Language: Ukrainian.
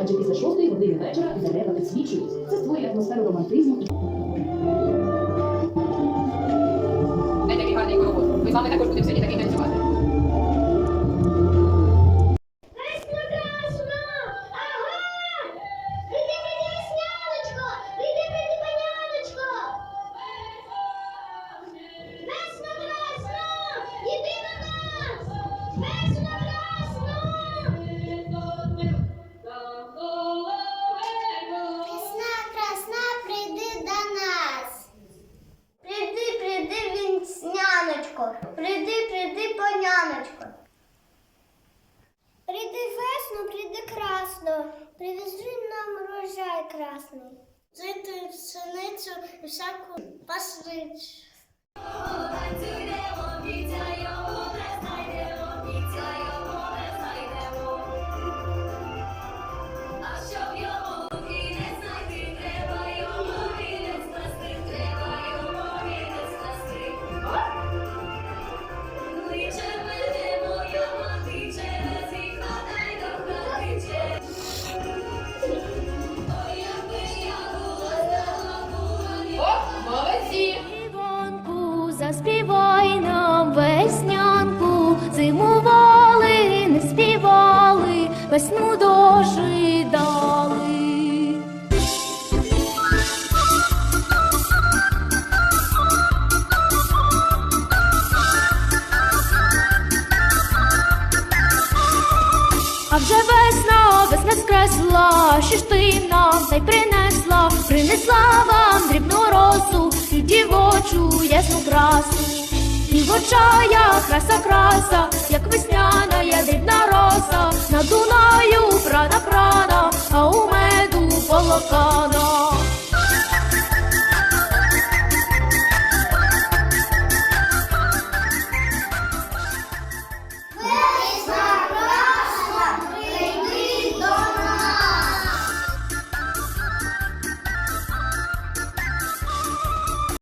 Адже після шостої години вечора дерева підсвічують. Це створює атмосферу романтизму. Ми з вами також будемо сьогодні такий танцювати. Прийди, паняночко! Прийди весно, прийди красно, привези нам урожай красний. Жити пшеницю і всяку пашнич. Веснянку, зимували, не співали, весну дожидали. А вже весна, весна скресла, що ж ти нам та й принесла, принесла вам дрібну росу і дівочу ясну красу. Дівочая краса краса, як весняна є дрібна роса, на Дунаю прана прана, а у меду полокана.